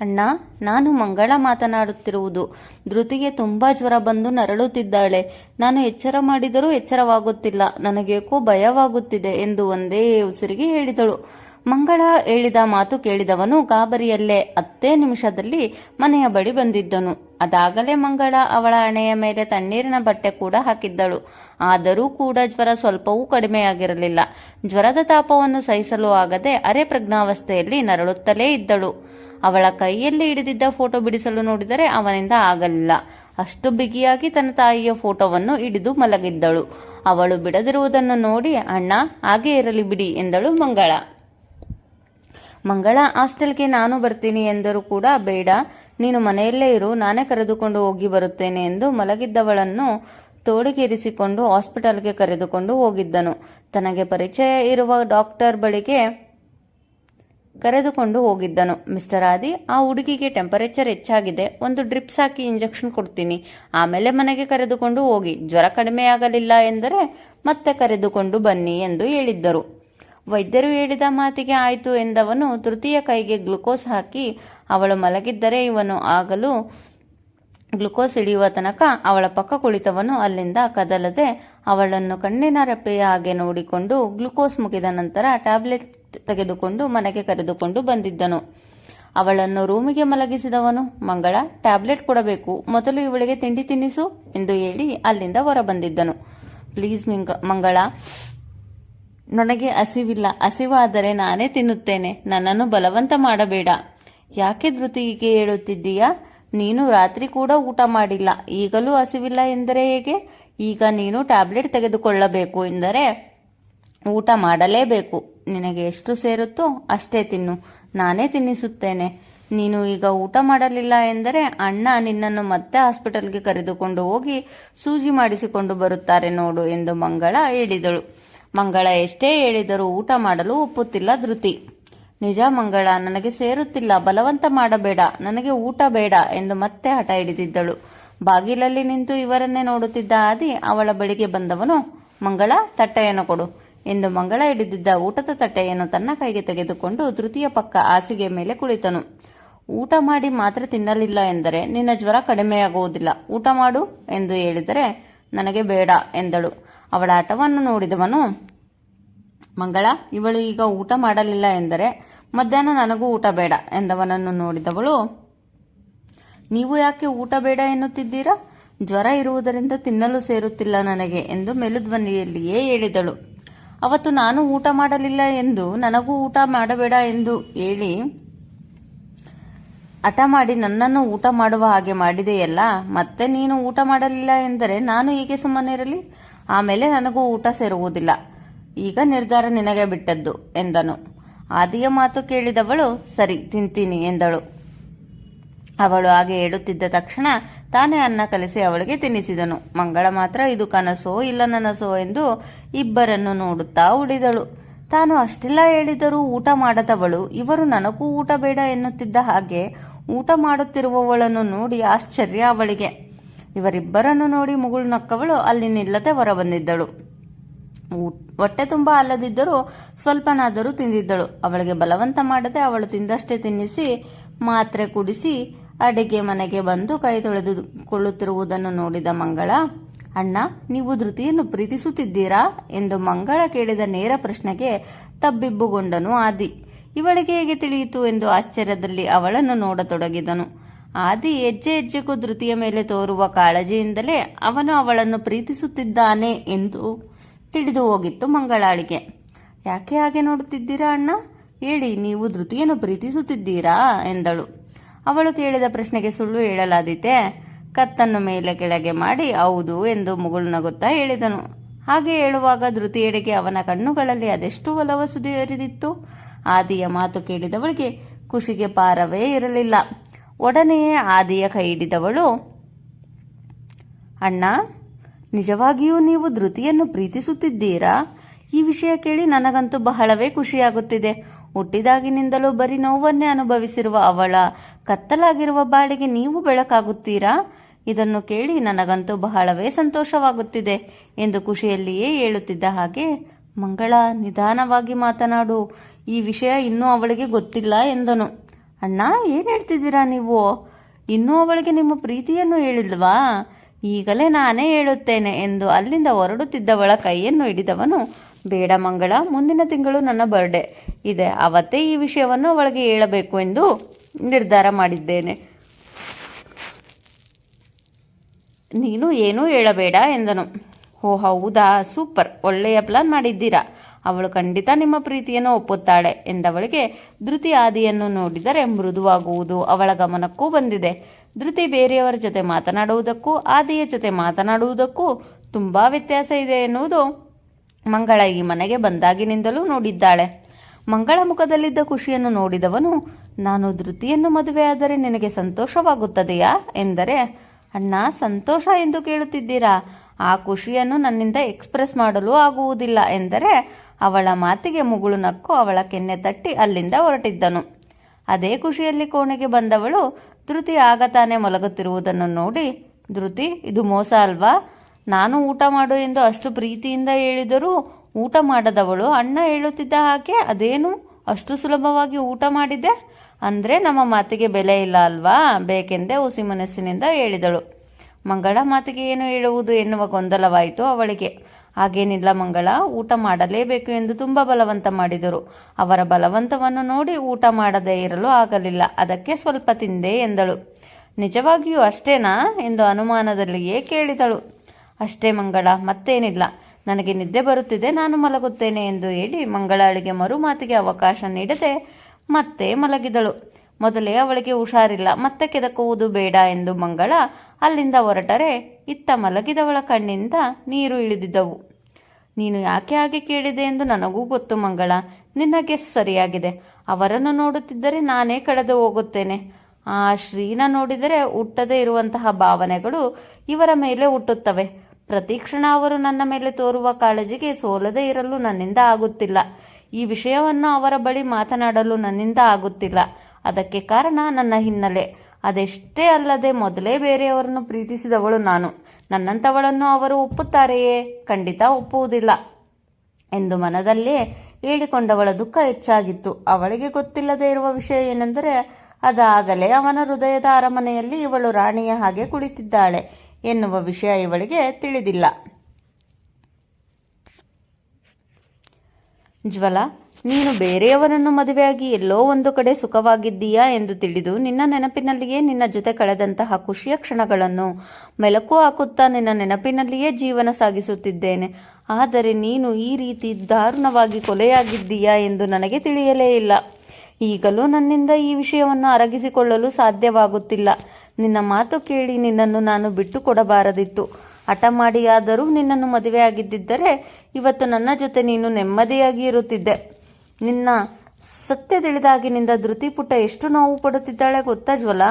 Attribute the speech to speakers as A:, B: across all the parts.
A: ಅಣ್ಣ, ನಾನು ಮಂಗಳ ಮಾತನಾಡುತ್ತಿರುವುದು. ಧೃತಿಗೆ ತುಂಬಾ ಜ್ವರ ಬಂದು ನರಳುತ್ತಿದ್ದಾಳೆ. ನಾನು ಎಚ್ಚರ ಮಾಡಿದರೂ ಎಚ್ಚರವಾಗುತ್ತಿಲ್ಲ. ನನಗೇಕೋ ಭಯವಾಗುತ್ತಿದೆ ಎಂದು ಒಂದೇ ಉಸಿರಿಗೆ ಹೇಳಿದಳು. ಮಂಗಳ ಹೇಳಿದ ಮಾತು ಕೇಳಿದವನು ಗಾಬರಿಯಲ್ಲೇ ಹತ್ತೇ ನಿಮಿಷದಲ್ಲಿ ಮನೆಯ ಬಳಿ ಬಂದಿದ್ದನು. ಅದಾಗಲೇ ಮಂಗಳ ಅವಳ ಹಣೆಯ ಮೇಲೆ ತಣ್ಣೀರಿನ ಬಟ್ಟೆ ಕೂಡ ಹಾಕಿದ್ದಳು. ಆದರೂ ಕೂಡ ಜ್ವರ ಸ್ವಲ್ಪವೂ ಕಡಿಮೆಯಾಗಿರಲಿಲ್ಲ. ಜ್ವರದ ತಾಪವನ್ನು ಸಹಿಸಲು ಆಗದೆ ಅರೆ ಪ್ರಜ್ಞಾವಸ್ಥೆಯಲ್ಲಿ ನರಳುತ್ತಲೇ ಇದ್ದಳು. ಅವಳ ಕೈಯಲ್ಲಿ ಹಿಡಿದಿದ್ದ ಫೋಟೋ ಬಿಡಿಸಲು ನೋಡಿದರೆ ಅವನಿಂದ ಆಗಲಿಲ್ಲ. ಅಷ್ಟು ಬಿಗಿಯಾಗಿ ತನ್ನ ತಾಯಿಯ ಫೋಟೋವನ್ನು ಹಿಡಿದು ಮಲಗಿದ್ದಳು. ಅವಳು ಬಿಡದಿರುವುದನ್ನು ನೋಡಿ, ಅಣ್ಣ, ಹಾಗೆ ಇರಲಿ ಬಿಡಿ ಎಂದಳು ಮಂಗಳ. ಮಂಗಳ, ಹಾಸ್ಟೆಲ್ಗೆ ನಾನು ಬರ್ತೀನಿ ಎಂದರೂ ಕೂಡ, ಬೇಡ, ನೀನು ಮನೆಯಲ್ಲೇ ಇರು, ನಾನೇ ಕರೆದುಕೊಂಡು ಹೋಗಿ ಬರುತ್ತೇನೆ ಎಂದು ಮಲಗಿದ್ದವಳನ್ನು ತೋಡಿಗೇರಿಸಿಕೊಂಡು ಹಾಸ್ಪಿಟಲ್ಗೆ ಕರೆದುಕೊಂಡು ಹೋಗಿದ್ದನು. ತನಗೆ ಪರಿಚಯ ಇರುವ ಡಾಕ್ಟರ್ ಬಳಿಗೆ ಕರೆದುಕೊಂಡು ಹೋಗಿದ್ದನು. ಮಿಸ್ಟರ್ ಆದಿ, ಆ ಹುಡುಗಿಗೆ ಟೆಂಪರೇಚರ್ ಹೆಚ್ಚಾಗಿದೆ. ಒಂದು ಡ್ರಿಪ್ಸ್ ಹಾಕಿ ಇಂಜೆಕ್ಷನ್ ಕೊಡ್ತೀನಿ. ಆಮೇಲೆ ಮನೆಗೆ ಕರೆದುಕೊಂಡು ಹೋಗಿ. ಜ್ವರ ಕಡಿಮೆಯಾಗಲಿಲ್ಲ ಎಂದರೆ ಮತ್ತೆ ಕರೆದುಕೊಂಡು ಬನ್ನಿ ಎಂದು ಹೇಳಿದ್ದರು. ವೈದ್ಯರು ಹೇಳಿದ ಮಾತಿಗೆ ಆಯಿತು ಎಂದವನು ತೃತೀಯ ಕೈಗೆ ಗ್ಲುಕೋಸ್ ಹಾಕಿ, ಅವಳು ಮಲಗಿದ್ದರೆ ಇವನು ಆಗಲು ಗ್ಲುಕೋಸ್ ಹಿಡಿಯುವ ತನಕ ಅವಳ ಪಕ್ಕ ಕುಳಿತವನು. ಅಲ್ಲಿಂದ ಕದಲದೆ ಅವಳನ್ನು ಕಣ್ಣಿನ ರೆಪ್ಪೆಯ ಹಾಗೆ ನೋಡಿಕೊಂಡು ಗ್ಲುಕೋಸ್ ಮುಗಿದ ನಂತರ ಟ್ಯಾಬ್ಲೆಟ್ ತೆಗೆದುಕೊಂಡು ಮನೆಗೆ ಕರೆದುಕೊಂಡು ಬಂದಿದ್ದನು. ಅವಳನ್ನು ರೂಮಿಗೆ ಮಲಗಿಸಿದವನು, ಮಂಗಳ, ಟ್ಯಾಬ್ಲೆಟ್ ಕೊಡಬೇಕು. ಮೊದಲು ಇವಳಿಗೆ ತಿಂಡಿ ತಿನ್ನಿಸು ಎಂದು ಹೇಳಿ ಅಲ್ಲಿಂದ ಹೊರಬಂದಿದ್ದನು. ಪ್ಲೀಸ್ ಮಿಂಗ, ಮಂಗಳ, ನನಗೆ ಹಸಿವಿಲ್ಲ. ಹಸಿವಾದರೆ ನಾನೇ ತಿನ್ನುತ್ತೇನೆ. ನನ್ನನ್ನು ಬಲವಂತ ಮಾಡಬೇಡ. ಯಾಕೆ ಧೃತಿಗೆ ಹೇಳುತ್ತಿದ್ದೀಯಾ? ನೀನು ರಾತ್ರಿ ಕೂಡ ಊಟ ಮಾಡಿಲ್ಲ. ಈಗಲೂ ಹಸಿವಿಲ್ಲ ಎಂದರೆ ಹೇಗೆ? ಈಗ ನೀನು ಟ್ಯಾಬ್ಲೆಟ್ ತೆಗೆದುಕೊಳ್ಳಬೇಕು ಎಂದರೆ ಊಟ ಮಾಡಲೇಬೇಕು. ನಿನಗೆ ಎಷ್ಟು ಸೇರುತ್ತೋ ಅಷ್ಟೇ ತಿನ್ನು. ನಾನೇ ತಿನ್ನಿಸುತ್ತೇನೆ. ನೀನು ಈಗ ಊಟ ಮಾಡಲಿಲ್ಲ ಎಂದರೆ ಅಣ್ಣ ನಿನ್ನನ್ನು ಮತ್ತೆ ಹಾಸ್ಪಿಟಲ್ಗೆ ಕರೆದುಕೊಂಡು ಹೋಗಿ ಸೂಜಿ ಮಾಡಿಸಿಕೊಂಡು ಬರುತ್ತಾರೆ ನೋಡು ಎಂದು ಮಂಗಳ ಹೇಳಿದಳು. ಮಂಗಳ ಎಷ್ಟೇ ಹೇಳಿದರೂ ಊಟ ಮಾಡಲು ಒಪ್ಪುತ್ತಿಲ್ಲ ಧೃತಿ. ನಿಜ ಮಂಗಳ, ನನಗೆ ಸೇರುತ್ತಿಲ್ಲ, ಬಲವಂತ ಮಾಡಬೇಡ, ನನಗೆ ಊಟ ಬೇಡ ಎಂದು ಮತ್ತೆ ಹಠ ಹಿಡಿದಿದ್ದಳು. ಬಾಗಿಲಲ್ಲಿ ನಿಂತು ಇವರನ್ನೇ ನೋಡುತ್ತಿದ್ದ ಆದಿ ಅವಳ ಬಳಿಗೆ ಬಂದವನು, ಮಂಗಳ, ತಟ್ಟೆಯನ್ನು ಕೊಡು. ಎಂದು ಮಂಗಳ ಹಿಡಿದಿದ್ದ ಊಟದ ತಟ್ಟೆಯನ್ನು ತನ್ನ ಕೈಗೆ ತೆಗೆದುಕೊಂಡು ತೃತೀಯ ಪಕ್ಕ ಹಾಸಿಗೆ ಮೇಲೆ ಕುಳಿತನು. ಊಟ ಮಾಡಿ ಮಾತ್ರ ತಿನ್ನಲಿಲ್ಲ ಎಂದರೆ ನಿನ್ನ ಜ್ವರ ಕಡಿಮೆಯಾಗುವುದಿಲ್ಲ. ಊಟ ಮಾಡು ಎಂದು ಹೇಳಿದರೆ ನನಗೆ ಬೇಡ ಎಂದಳು. ಅವಳ ಹಠವನ್ನು ನೋಡಿದವನು, ಮಂಗಳ, ಇವಳು ಈಗ ಊಟ ಮಾಡಲಿಲ್ಲ ಎಂದರೆ ಮಧ್ಯಾಹ್ನ ನನಗೂ ಊಟ ಬೇಡ ಎಂದವನನ್ನು ನೋಡಿದವಳು, ನೀವು ಯಾಕೆ ಊಟ ಬೇಡ ಎನ್ನುತ್ತಿದ್ದೀರಾ? ಜ್ವರ ಇರುವುದರಿಂದ ತಿನ್ನಲು ಸೇರುತ್ತಿಲ್ಲ ನನಗೆ ಎಂದು ಮೆಲುಧ್ವನಿಯಲ್ಲಿಯೇ ಹೇಳಿದಳು. ಅವತ್ತು ನಾನು ಊಟ ಮಾಡಲಿಲ್ಲ ಎಂದು, ನನಗೂ ಊಟ ಮಾಡಬೇಡ ಎಂದು ಹೇಳಿ ಹಠ ಮಾಡಿ ನನ್ನನ್ನು ಊಟ ಮಾಡುವ ಹಾಗೆ ಮಾಡಿದೆಯಲ್ಲ, ಮತ್ತೆ ನೀನು ಊಟ ಮಾಡಲಿಲ್ಲ ಎಂದರೆ ನಾನು ಹೀಗೆ ಸುಮ್ಮನಿರಲಿ ಆಮೇಲೆ ನನಗೂ ಊಟ ಸೇರುವುದಿಲ್ಲ. ಈಗ ನಿರ್ಧಾರ ನಿನಗೆ ಬಿಟ್ಟದ್ದು ಎಂದನು. ಆದಿಯ ಮಾತು ಕೇಳಿದವಳು, ಸರಿ ತಿಂತೀನಿ ಎಂದಳು. ಅವಳು ಹಾಗೆ ಹೇಳುತ್ತಿದ್ದ ತಕ್ಷಣ ತಾನೇ ಅನ್ನ ಕಲಿಸಿ ಅವಳಿಗೆ ತಿನ್ನಿಸಿದನು. ಮಂಗಳ ಮಾತ್ರ ಇದು ಕನಸೋ ಇಲ್ಲ ನನಸೋ ಎಂದು ಇಬ್ಬರನ್ನು ನೋಡುತ್ತಾ ಉಳಿದಳು. ತಾನು ಅಷ್ಟೆಲ್ಲ ಹೇಳಿದರೂ ಊಟ ಮಾಡದವಳು. ಇವರು ನನಗೂ ಊಟ ಬೇಡ ಎನ್ನುತ್ತಿದ್ದ ಹಾಗೆ ಊಟ ಮಾಡುತ್ತಿರುವವಳನ್ನು ನೋಡಿ ಆಶ್ಚರ್ಯ ಅವಳಿಗೆ. ಇವರಿಬ್ಬರನ್ನು ನೋಡಿ ಮುಗುಳು ನಕ್ಕವಳು. ಅಲ್ಲಿ ನಿಲ್ಲದೆ ಹೊರಬಂದಿದ್ದಳು. ಹೊಟ್ಟೆ ತುಂಬ ಅಲ್ಲದಿದ್ದರೂ ಸ್ವಲ್ಪನಾದರೂ ತಿಂದಿದ್ದಳು. ಅವಳಿಗೆ ಬಲವಂತ ಮಾಡದೆ ಅವಳು ತಿಂದಷ್ಟೇ ತಿನ್ನಿಸಿ ಮಾತ್ರೆ ಕುಡಿಸಿ ಅಡಿಗೆ ಮನೆಗೆ ಬಂದು ಕೈ ತೊಳೆದುಕೊಳ್ಳುತ್ತಿರುವುದನ್ನು ನೋಡಿದ ಮಂಗಳ, ಅಣ್ಣ, ನೀವು ಧೃತಿಯನ್ನು ಪ್ರೀತಿಸುತ್ತಿದ್ದೀರಾ? ಎಂದು ಮಂಗಳ ಕೇಳಿದ ನೇರ ಪ್ರಶ್ನೆಗೆ ತಬ್ಬಿಬ್ಬುಗೊಂಡನು ಆದಿ. ಇವಳಿಗೆ ಹೇಗೆ ತಿಳಿಯಿತು? ಎಂದು ಆಶ್ಚರ್ಯದಲ್ಲಿ ಅವಳನ್ನು ನೋಡತೊಡಗಿದನು. ಆದಿ ಹೆಜ್ಜೆ ಹೆಜ್ಜೆಗೂ ಧೃತಿಯ ಮೇಲೆ ತೋರುವ ಕಾಳಜಿಯಿಂದಲೇ ಅವನು ಅವಳನ್ನು ಪ್ರೀತಿಸುತ್ತಿದ್ದಾನೆ ಎಂದು ತಿಳಿದು ಹೋಗಿತ್ತು ಮಂಗಳಾಳಿಗೆ ಯಾಕೆ ಹಾಗೆ ನೋಡುತ್ತಿದ್ದೀರಾ ಅಣ್ಣ? ಹೇಳಿ, ನೀವು ಧೃತಿಯನ್ನು ಪ್ರೀತಿಸುತ್ತಿದ್ದೀರಾ? ಎಂದಳು. ಅವಳು ಕೇಳಿದ ಪ್ರಶ್ನೆಗೆ ಸುಳ್ಳು ಹೇಳಲಾದೀತೆ. ಕತ್ತನ್ನು ಮೇಲೆ ಕೆಳಗೆ ಮಾಡಿ, ಹೌದು ಎಂದು ಮುಗುಳು ನಗುತ್ತಾ ಹೇಳಿದನು. ಹಾಗೆ ಹೇಳುವಾಗ ಧೃತಿಯೆಡೆಗೆ ಅವನ ಕಣ್ಣುಗಳಲ್ಲಿ ಅದೆಷ್ಟು ಒಲವ ಸುದಿಯರಿದಿತ್ತು ಆದಿಯ ಮಾತು ಕೇಳಿದವಳಿಗೆ ಖುಷಿಗೆ ಪಾರವೇ ಇರಲಿಲ್ಲ. ಒಡನೆಯೇ ಆದಿಯ ಕೈ ಹಿಡಿದವಳು, ಅಣ್ಣ, ನಿಜವಾಗಿಯೂ ನೀವು ಧೃತಿಯನ್ನು ಪ್ರೀತಿಸುತ್ತಿದ್ದೀರಾ? ಈ ವಿಷಯ ಕೇಳಿ ನನಗಂತೂ ಬಹಳವೇ ಖುಷಿಯಾಗುತ್ತಿದೆ. ಹುಟ್ಟಿದಾಗಿನಿಂದಲೂ ಬರೀ ನೋವನ್ನೇ ಅನುಭವಿಸಿರುವ ಅವಳ ಕತ್ತಲಾಗಿರುವ ಬಾಳಿಗೆ ನೀವು ಬೆಳಕಾಗುತ್ತೀರಾ? ಇದನ್ನು ಕೇಳಿ ನನಗಂತೂ ಬಹಳವೇ ಸಂತೋಷವಾಗುತ್ತಿದೆ ಎಂದು ಖುಷಿಯಲ್ಲಿಯೇ ಹೇಳುತ್ತಿದ್ದ ಹಾಗೆ, ಮಂಗಳ, ನಿಧಾನವಾಗಿ ಮಾತನಾಡು. ಈ ವಿಷಯ ಇನ್ನೂ ಅವಳಿಗೆ ಗೊತ್ತಿಲ್ಲ ಎಂದನು. ಅಣ್ಣ, ಏನು ಹೇಳ್ತಿದ್ದೀರಾ ನೀವು? ಇನ್ನೂ ಅವಳಿಗೆ ನಿಮ್ಮ ಪ್ರೀತಿಯನ್ನು ಹೇಳಿಲ್ವಾ? ಈಗಲೇ ನಾನೇ ಹೇಳುತ್ತೇನೆ ಎಂದು ಅಲ್ಲಿಂದ ಹೊರಡುತ್ತಿದ್ದವಳ ಕೈಯನ್ನು ಹಿಡಿದವನು ಬೇಡ ಮಂಗಳ, ಮುಂದಿನ ತಿಂಗಳು ನನ್ನ ಬರ್ಡೇ ಇದೆ, ಅವತ್ತೇ ಈ ವಿಷಯವನ್ನು ಅವಳಿಗೆ ಹೇಳಬೇಕು ಎಂದು ನಿರ್ಧಾರ ಮಾಡಿದ್ದೇನೆ. ನೀನು ಏನೂ ಹೇಳಬೇಡ ಎಂದನು. ಓ ಹೌದಾ ಸೂಪರ್ ಒಳ್ಳೆಯ ಪ್ಲಾನ್ ಮಾಡಿದ್ದೀರಾ? ಅವಳು ಖಂಡಿತ ನಿಮ್ಮ ಪ್ರೀತಿಯನ್ನು ಒಪ್ಪುತ್ತಾಳೆ ಎಂದವಳಿಗೆ ಧೃತಿ ಆದಿಯನ್ನು ನೋಡಿದರೆ ಮೃದುವಾಗುವುದು ಅವಳ ಗಮನಕ್ಕೂ ಬಂದಿದೆ. ಧೃತಿ ಬೇರೆಯವರ ಜೊತೆ ಮಾತನಾಡುವುದಕ್ಕೂ, ಆದಿಯ ಜೊತೆ ಮಾತನಾಡುವುದಕ್ಕೂ ತುಂಬ ವ್ಯತ್ಯಾಸ ಇದೆ ಎನ್ನುವುದು ಮಂಗಳ ಈ ಮನೆಗೆ ಬಂದಾಗಿನಿಂದಲೂ ನೋಡಿದ್ದಾಳೆ. ಮಂಗಳ ಮುಖದಲ್ಲಿದ್ದ ಖುಷಿಯನ್ನು ನೋಡಿದವನು, ನಾನು ಧೃತಿಯನ್ನು ಮದುವೆಯಾದರೆ ನಿನಗೆ ಸಂತೋಷವಾಗುತ್ತದೆಯಾ? ಎಂದರೆ, ಅಣ್ಣ, ಸಂತೋಷ ಎಂದು ಕೇಳುತ್ತಿದ್ದೀರಾ? ಆ ಖುಷಿಯನ್ನು ನನ್ನಿಂದ ಎಕ್ಸ್ಪ್ರೆಸ್ ಮಾಡಲು ಆಗುವುದಿಲ್ಲ ಎಂದರೆ, ಅವಳ ಮಾತಿಗೆ ಮುಗುಳು ನಕ್ಕು ಅವಳ ಕೆನ್ನೆ ತಟ್ಟಿ ಅಲ್ಲಿಂದ ಹೊರಟಿದ್ದನು. ಅದೇ ಖುಷಿಯಲ್ಲಿ ಕೋಣೆಗೆ ಬಂದವಳು ಧೃತಿ ಆಗ ತಾನೇ ಮಲಗುತ್ತಿರುವುದನ್ನು ನೋಡಿ, ಧೃತಿ, ಇದು ಮೋಸ ಅಲ್ವಾ? ನಾನು ಊಟ ಮಾಡು ಎಂದು ಅಷ್ಟು ಪ್ರೀತಿಯಿಂದ ಹೇಳಿದರೂ ಊಟ ಮಾಡದವಳು ಅಣ್ಣ ಹೇಳುತ್ತಿದ್ದ ಹಾಗೆ ಅದೇನು ಅಷ್ಟು ಸುಲಭವಾಗಿ ಊಟ ಮಾಡಿದೆ? ಅಂದರೆ ನಮ್ಮ ಮಾತಿಗೆ ಬೆಲೆ ಇಲ್ಲ ಅಲ್ವಾ? ಬೇಕೆಂದೇ ಹುಸಿ ಮನಸ್ಸಿನಿಂದ ಹೇಳಿದಳು. ಮಂಗಳ ಮಾತಿಗೆ ಏನು ಹೇಳುವುದು ಎನ್ನುವ ಗೊಂದಲವಾಯಿತು ಅವಳಿಗೆ. ಹಾಗೇನಿಲ್ಲ ಮಂಗಳ, ಊಟ ಮಾಡಲೇಬೇಕು ಎಂದು ತುಂಬ ಬಲವಂತ ಮಾಡಿದರು. ಅವರ ಬಲವಂತವನ್ನು ನೋಡಿ ಊಟ ಮಾಡದೇ ಇರಲು ಆಗಲಿಲ್ಲ. ಅದಕ್ಕೆ ಸ್ವಲ್ಪ ತಿಂದೆ ಎಂದಳು. ನಿಜವಾಗಿಯೂ ಅಷ್ಟೇನಾ? ಎಂದು ಅನುಮಾನದಲ್ಲಿಯೇ ಕೇಳಿದಳು. ಅಷ್ಟೇ ಮಂಗಳ, ಮತ್ತೇನಿಲ್ಲ. ನನಗೆ ನಿದ್ದೆ ಬರುತ್ತಿದೆ, ನಾನು ಮಲಗುತ್ತೇನೆ ಎಂದು ಹೇಳಿ ಮಂಗಳಾಳಿಗೆ ಮರು ಮಾತಿಗೆ ಅವಕಾಶ ನೀಡದೆ ಮತ್ತೆ ಮಲಗಿದಳು. ಮೊದಲೇ ಅವಳಿಗೆ ಹುಷಾರಿಲ್ಲ, ಮತ್ತೆ ಕೆದಕುವುದು ಬೇಡ ಎಂದು ಮಂಗಳ ಅಲ್ಲಿಂದ ಹೊರಟರೆ, ಇತ್ತ ಮಲಗಿದವಳ ಕಣ್ಣಿಂದ ನೀರು ಇಳಿದಿದ್ದವು. ನೀನು ಯಾಕೆ ಹಾಗೆ ಕೇಳಿದೆ ಎಂದು ನನಗೂ ಗೊತ್ತು ಮಂಗಳ ನಿನಗೆ ಸರಿಯಾಗಿದೆ. ಅವರನ್ನು ನೋಡುತ್ತಿದ್ದರೆ ನಾನೇ ಕಳೆದು ಹೋಗುತ್ತೇನೆ. ಆ ಶ್ರೀನ ನೋಡಿದರೆ ಹುಟ್ಟದೇ ಇರುವಂತಹ ಭಾವನೆಗಳು ಇವರ ಮೇಲೆ ಹುಟ್ಟುತ್ತವೆ. ಪ್ರತಿ ಕ್ಷಣ ಅವರು ನನ್ನ ಮೇಲೆ ತೋರುವ ಕಾಳಜಿಗೆ ಸೋಲದೇ ಇರಲು ನನ್ನಿಂದ ಆಗುತ್ತಿಲ್ಲ. ಈ ವಿಷಯವನ್ನು ಅವರ ಬಳಿ ಮಾತನಾಡಲು ನನ್ನಿಂದ ಆಗುತ್ತಿಲ್ಲ. ಅದಕ್ಕೆ ಕಾರಣ ನನ್ನ ಹಿನ್ನೆಲೆ. ಅದೆಷ್ಟೇ ಅಲ್ಲದೆ ಮೊದಲೇ ಬೇರೆಯವರನ್ನು ಪ್ರೀತಿಸಿದವಳು ನಾನು. ನನ್ನಂಥವಳನ್ನು ಅವರು ಒಪ್ಪುತ್ತಾರೆಯೇ? ಖಂಡಿತ ಒಪ್ಪುವುದಿಲ್ಲ ಎಂದು ಮನದಲ್ಲೇ ಹೇಳಿಕೊಂಡವಳ ದುಃಖ ಹೆಚ್ಚಾಗಿತ್ತು. ಅವಳಿಗೆ ಗೊತ್ತಿಲ್ಲದೆ ಇರುವ ವಿಷಯ ಏನೆಂದರೆ, ಅದಾಗಲೇ ಅವನ ಹೃದಯದ ಅರಮನೆಯಲ್ಲಿ ಇವಳು ರಾಣಿಯ ಹಾಗೆ ಕುಳಿತಿದ್ದಾಳೆ. ಎನ್ನುವ ವಿಷಯ ಇವಳಿಗೆ ತಿಳಿದಿಲ್ಲ. ಜ್ವಲ, ನೀನು ಬೇರೆಯವರನ್ನು ಮದುವೆಯಾಗಿ ಎಲ್ಲೋ ಒಂದು ಕಡೆ ಸುಖವಾಗಿದ್ದೀಯಾ ಎಂದು ತಿಳಿದು ನಿನ್ನ ನೆನಪಿನಲ್ಲಿಯೇ ನಿನ್ನ ಜೊತೆ ಕಳೆದಂತಹ ಖುಷಿಯ ಕ್ಷಣಗಳನ್ನು ಮೆಲಕು ಹಾಕುತ್ತಾ ನಿನ್ನ ನೆನಪಿನಲ್ಲಿಯೇ ಜೀವನ ಸಾಗಿಸುತ್ತಿದ್ದೇನೆ. ಆದರೆ ನೀನು ಈ ರೀತಿ ದಾರುಣವಾಗಿ ಕೊಲೆಯಾಗಿದ್ದೀಯಾ ಎಂದು ನನಗೆ ತಿಳಿಯಲೇ ಇಲ್ಲ. ಈಗಲೂ ನನ್ನಿಂದ ಈ ವಿಷಯವನ್ನು ಅರಗಿಸಿಕೊಳ್ಳಲು ಸಾಧ್ಯವಾಗುತ್ತಿಲ್ಲ. ನಿನ್ನ ಮಾತು ಕೇಳಿ ನಿನ್ನನ್ನು ನಾನು ಬಿಟ್ಟು ಕೊಡಬಾರದಿತ್ತು ಹಠ ಮಾಡಿಯಾದರೂ ನಿನ್ನನ್ನು ಮದುವೆಯಾಗಿದ್ದಿದ್ದರೆ ಇವತ್ತು ನನ್ನ ಜೊತೆ ನೀನು ನೆಮ್ಮದಿಯಾಗಿ ಇರುತ್ತಿದ್ದೆ. ನಿನ್ನ ಸತ್ಯ ತಿಳಿದಾಗಿನಿಂದ ಪುಟ್ಟ ಎಷ್ಟು ನೋವು ಪಡುತ್ತಿದ್ದಾಳೆ ಗೊತ್ತಾ ಜ್ವಲ?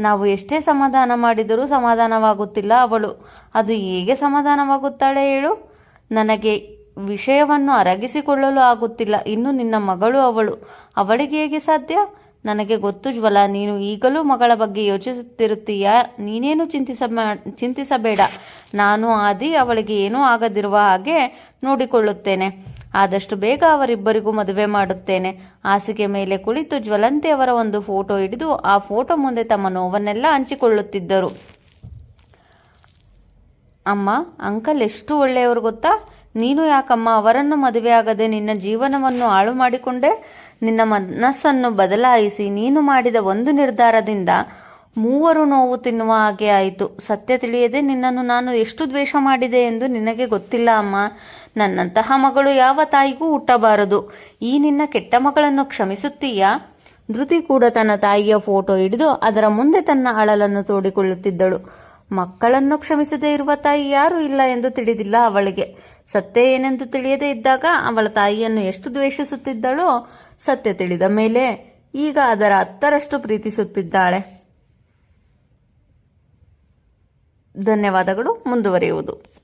A: ನಾವು ಎಷ್ಟೇ ಸಮಾಧಾನ ಮಾಡಿದರೂ ಸಮಾಧಾನವಾಗುತ್ತಿಲ್ಲ ಅವಳು. ಅದು ಹೇಗೆ ಸಮಾಧಾನವಾಗುತ್ತಾಳೆ ಹೇಳು? ನನಗೆ ವಿಷಯವನ್ನು ಅರಗಿಸಿಕೊಳ್ಳಲು ಆಗುತ್ತಿಲ್ಲ. ಇನ್ನು ನಿನ್ನ ಮಗಳು ಅವಳು. ಅವಳಿಗೆ ಹೇಗೆ ಸಾಧ್ಯ? ನನಗೆ ಗೊತ್ತು ಜ್ವಲ, ನೀನು ಈಗಲೂ ಮಗಳ ಬಗ್ಗೆ ಯೋಚಿಸುತ್ತಿರುತ್ತೀಯಾ? ನೀನೇನು ಚಿಂತಿಸ ಚಿಂತಿಸಬೇಡ. ನಾನು ಆದಿ, ಅವಳಿಗೆ ಏನೂ ಆಗದಿರುವ ಹಾಗೆ ನೋಡಿಕೊಳ್ಳುತ್ತೇನೆ. ಆದಷ್ಟು ಬೇಗ ಅವರಿಬ್ಬರಿಗೂ ಮದುವೆ ಮಾಡುತ್ತೇನೆ. ಹಾಸಿಗೆ ಮೇಲೆ ಕುಳಿತು ಜ್ವಲಂತಿ ಅವರ ಒಂದು ಫೋಟೋ ಹಿಡಿದು ಆ ಫೋಟೋ ಮುಂದೆ ತಮ್ಮ ನೋವನ್ನೆಲ್ಲ ಹಂಚಿಕೊಳ್ಳುತ್ತಿದ್ದರು. ಅಮ್ಮ, ಅಂಕಲ್ ಎಷ್ಟು ಒಳ್ಳೆಯವರು ಗೊತ್ತಾ? ನೀನು ಯಾಕಮ್ಮ ಅವರನ್ನು ಮದುವೆಯಾಗದೆ ನಿನ್ನ ಜೀವನವನ್ನು ಹಾಳು ಮಾಡಿಕೊಂಡೆ? ನಿನ್ನ ಮನಸ್ಸನ್ನು ಬದಲಾಯಿಸಿ ನೀನು ಮಾಡಿದ ಒಂದು ನಿರ್ಧಾರದಿಂದ ಮೂವರು ನೋವು ತಿನ್ನುವ ಹಾಗೆ ಆಯಿತು. ಸತ್ಯ ತಿಳಿಯದೆ ನಿನ್ನನ್ನು ನಾನು ಎಷ್ಟು ದ್ವೇಷ ಮಾಡಿದೆ ಎಂದು ನಿನಗೆ ಗೊತ್ತಿಲ್ಲ ಅಮ್ಮ. ನನ್ನಂತಹ ಮಗಳು ಯಾವ ತಾಯಿಗೂ ಹುಟ್ಟಬಾರದು. ಈ ನಿನ್ನ ಕೆಟ್ಟ ಮಗಳನ್ನು ಕ್ಷಮಿಸುತ್ತೀಯಾ? ಧೃತಿ ಕೂಡ ತನ್ನ ತಾಯಿಯ ಫೋಟೋ ಹಿಡಿದು ಅದರ ಮುಂದೆ ತನ್ನ ಅಳಲನ್ನು ತೋಡಿಕೊಳ್ಳುತ್ತಿದ್ದಳು. ಮಕ್ಕಳನ್ನು ಕ್ಷಮಿಸದೇ ಇರುವ ತಾಯಿ ಯಾರೂ ಇಲ್ಲ ಎಂದು ತಿಳಿದಿಲ್ಲ ಅವಳಿಗೆ. ಸತ್ಯ ಏನೆಂದು ತಿಳಿಯದೇ ಇದ್ದಾಗ ಅವಳ ತಾಯಿಯನ್ನು ಎಷ್ಟು ದ್ವೇಷಿಸುತ್ತಿದ್ದಳೋ ಸತ್ಯ ತಿಳಿದ ಮೇಲೆ ಈಗ ಅದರ ಹತ್ತರಷ್ಟು ಪ್ರೀತಿಸುತ್ತಿದ್ದಾಳೆ. ಧನ್ಯವಾದಗಳು, ಮುಂದುವರಿಯುವುದು.